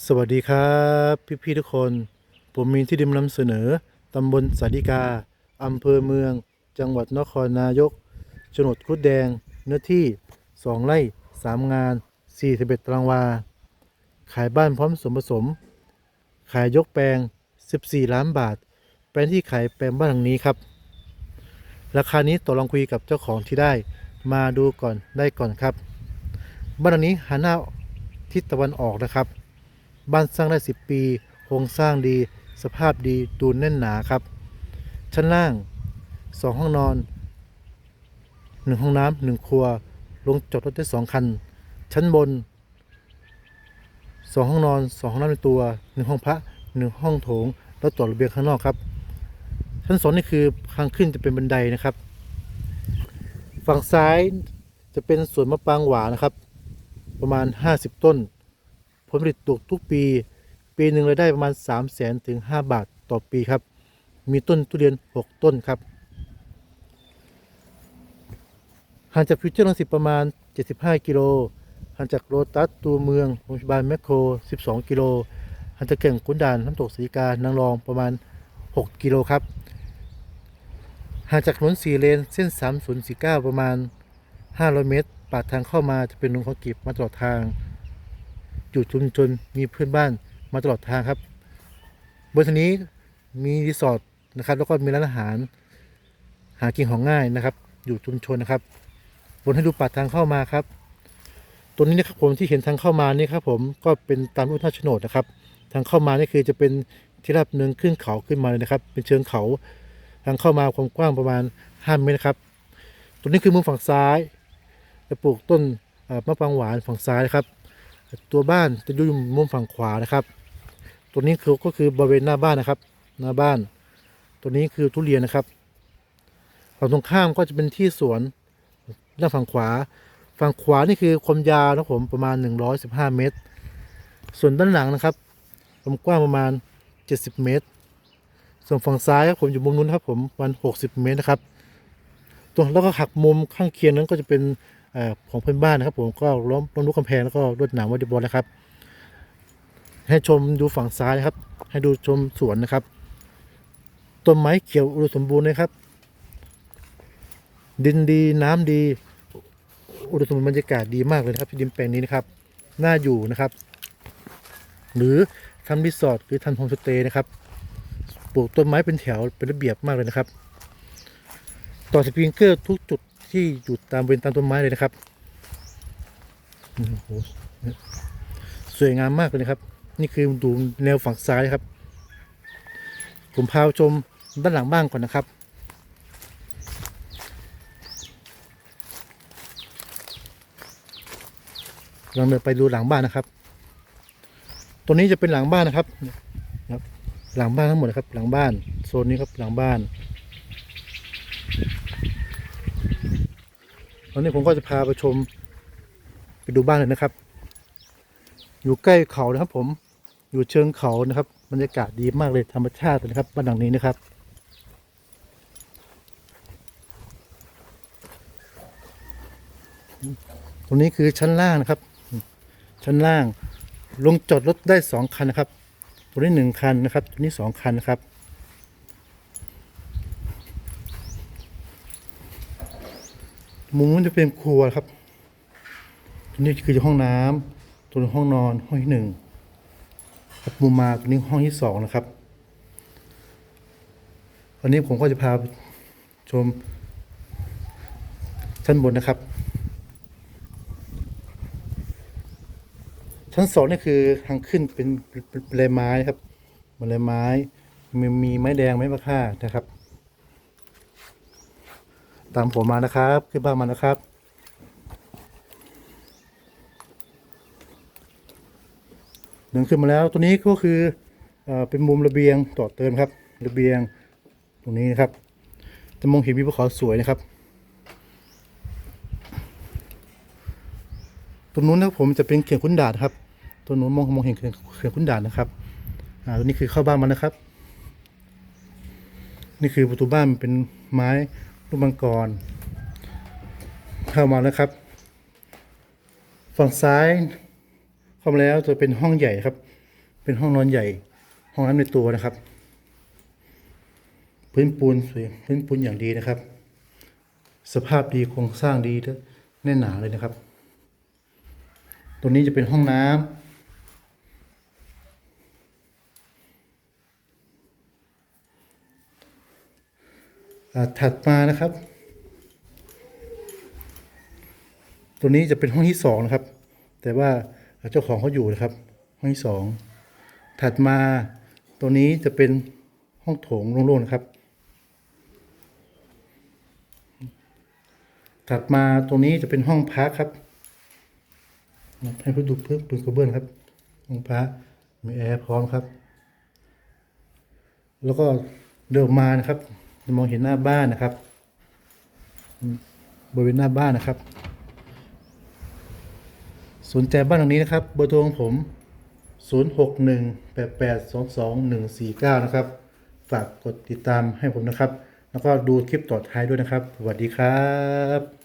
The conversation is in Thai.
สวัสดีครับพี่ๆทุกคน ผมมีที่ดินนำเสนอ ตำบลสาธิกา อำเภอเมือง จังหวัดนครนายกโฉนดครุดแดง เนื้อที่ 2 ไร่ 3 งาน 41ตารางวา ขายบ้านพร้อมสมผสม ขายยกแปลง 14 ล้านบาท แปลงที่ขายแปลงบ้านหลังนี้ครับ ราคานี้ต่อรองคุยกับเจ้าของที่ได้ มาดูก่อนได้ก่อนครับ บ้านหลังนี้หันหน้าทิศตะวันออกนะครับ บ้านสร้างได้ 10 ปีโครงสร้างดี สภาพดีดูแน่นหนาครับ ชั้นล่าง 2 ห้องนอน 1 ห้องน้ำ1ครัว ลงจอดรถได้ 2 คัน ชั้นบน 2 ห้องนอน 2 ห้องน้ำในตัว 1 ห้องพระ 1 ห้องโถง แล้วต่อระเบียงข้างนอกครับ ชั้นสองนี่คือทางขึ้นจะเป็นบันไดนะครับ ฝั่งซ้ายจะเป็นสวนมะปรางหวานนะครับ ประมาณ 50 ต้น ผลผลิตตกทุกปี ปีหนึ่งรายได้ประมาณ 3 0 0แสนถึง 5 บาทต่อปีครับ มีต้นทุเรียน 6 ต้นครับห่างจากฟิวเจอร์ลังสิตประมาณ 75 กิโลห่างจากโรตัสตัวเมืองโรงพยาบาลแมคโคร 12 กิโลห่างจากเก่งขุนด่านน้ำตกสีกานางรองประมาณ 6 กิโลครับห่างจากถนนสี่เลนเส้น 3049 ประมาณ 500 เมตร ปากทางเข้ามาจะเป็นลงคอนกรีตมาตลอดทาง อยู่ชุมชนมีเพื่อนบ้านมาตลอดทางครับบนทนี้มีรีสอร์ทนะครับ แล้วก็มีร้านอาหาร หากินของง่ายนะครับ อยู่ชุมชนนะครับ บนให้ดูปากทางเข้ามาครับตัวนี้นะครับผมที่เห็นทางเข้ามานี่ครับผมก็เป็นตามรูปท่าโฉนดนะครับ ทางเข้ามานี่คือจะเป็นที่ราบเนินขึ้นเขาขึ้นมาเลยนะครับ เป็นเชิงเขา ทางเข้ามาความกว้างประมาณ5เมตรนะครับตัวนี้คือมุมฝั่งซ้ายจะปลูกต้นมะปรางหวานฝั่งซ้ายนะครับ ตัวบ้านจะอยู่มุมฝั่งขวานะครับ ตัวนี้คือก็คือบริเวณหน้าบ้านนะครับ หน้าบ้าน ตัวนี้คือทุเรียนนะครับฝั่งตรงข้ามก็จะเป็นที่สวนด้านฝั่งขวา ฝั่งขวานี่คือความยาวนะครับผมประมาณ 115 เมตร ส่วนด้านหลังนะครับความกว้างประมาณ 70 เมตร ส่วนฝั่งซ้ายครับผมอยู่มุมนู้นครับผมประมาณ 60 เมตรนะครับ ตัวแล้วก็หักมุมข้างเคียงนั้นก็จะเป็น ของเพื่อนบ้านนะครับ ผมก็ล้อมล้อมลูกกำแพงแล้วก็รวดหนามวอลเลย์บอลนะครับ ให้ชมดูฝั่งซ้ายนะครับ ให้ดูชมสวนนะครับต้นไม้เขียวอุดมสมบูรณ์นะครับ ดินดีน้ำดี อุดมสมบูรณ์บรรยากาศดีมากเลยนะครับที่ดินแปลงนี้นะครับน่าอยู่นะครับ หรือทำรีสอร์ทหรือทำโฮมสเตย์นะครับปลูกต้นไม้เป็นแถวเป็นระเบียบมากเลยนะครับ ต่อสปริงเกอร์ทุกจุด ที่อยู่ตามเวนตามต้นไม้เลยนะครับโอ้โหสวยงามมากเลยครับ นี่คือดูแนวฝั่งซ้ายครับ ผมพาชมด้านหลังบ้านก่อนนะครับลองเดินไปดูหลังบ้านนะครับ ตรงนี้จะเป็นหลังบ้านนะครับ หลังบ้านทั้งหมดนะครับ หลังบ้าน โซนนี้ครับหลังบ้าน ตอนนี้ผมก็จะพาไปชม ไปดูบ้านเลยนะครับ อยู่ใกล้เขานะครับ ผมอยู่เชิงเขานะครับบรรยากาศดีมากเลยธรรมชาติเลยนะครับบ้านหลังนี้นะครับ ตรงนี้คือชั้นล่างนะครับ ชั้นล่างลงจอดรถได้สองคันนะครับ ตัวนี้หนึ่งคันนะครับ ตัวนี้สองคันนะครับ มุมนู้นจะเป็นครัวครับตัวนี้คือห้องน้ำตัวนี้ห้องนอนห้องที่หนึ่งครับมุมมาตัวนี้ห้องที่สองนะครับวันนี้ผมก็จะพาชมชั้นบนนะครับ ชั้นสองนี่คือทางขึ้นเป็นเป็นเป็นบันไม้ครับบันไดไม้มีมีไม้แดงไม้มะค่านะครับ ตามผมมานะครับขึ้นบ้านมานะครับหนึ่งขึ้นมาแล้วตัวนี้ก็คือเอเป็นมุมระเบียงต่อเติมครับ ระเบียงตรงนี้นะครับจะมองเห็นวิวภูเขาสวยนะครับตรงนู้นนะผมจะเป็นเขียงขุนด่านครับตัวนู้นมองมองเห็นเขียงเขียงขุนด่านนะครับอ่าตัวนี้คือเข้าบ้านมานะครับ นี่คือประตูบ้านเป็นไม้ ลูกมังกร เข้ามาแล้วครับ ฝั่งซ้ายเข้ามาแล้วจะเป็นห้องใหญ่ครับ เป็นห้องนอนใหญ่ ห้องน้ำในตัวนะครับ พื้นปูนสวยพื้นปูนอย่างดีนะครับ สภาพดีโครงสร้างดีแน่นหนาเลยนะครับ ตัวนี้จะเป็นห้องน้ำ ถัดมานะครับ ตัวนี้จะเป็นห้องที่สองนะครับ แต่ว่าเจ้าของเขาอยู่นะครับ ห้องที่สองถัดมาตัวนี้จะเป็นห้องโถงโล่งๆนะครับ ถัดมาตรงนี้จะเป็นห้องพักครับให้เพื่อดูเพื่อปืนกระเบื้องครับห้องพักมีแอร์พร้อมครับ แล้วก็เดินมานะครับ มองเห็นหน้าบ้านนะครับ บริเวณหน้าบ้านนะครับ สนใจบ้านหลังนี้นะครับเบอร์โทรของผม 0618822149 นะครับ ฝากกดติดตามให้ผมนะครับ แล้วก็ดูคลิปต่อท้ายด้วยนะครับ สวัสดีครับ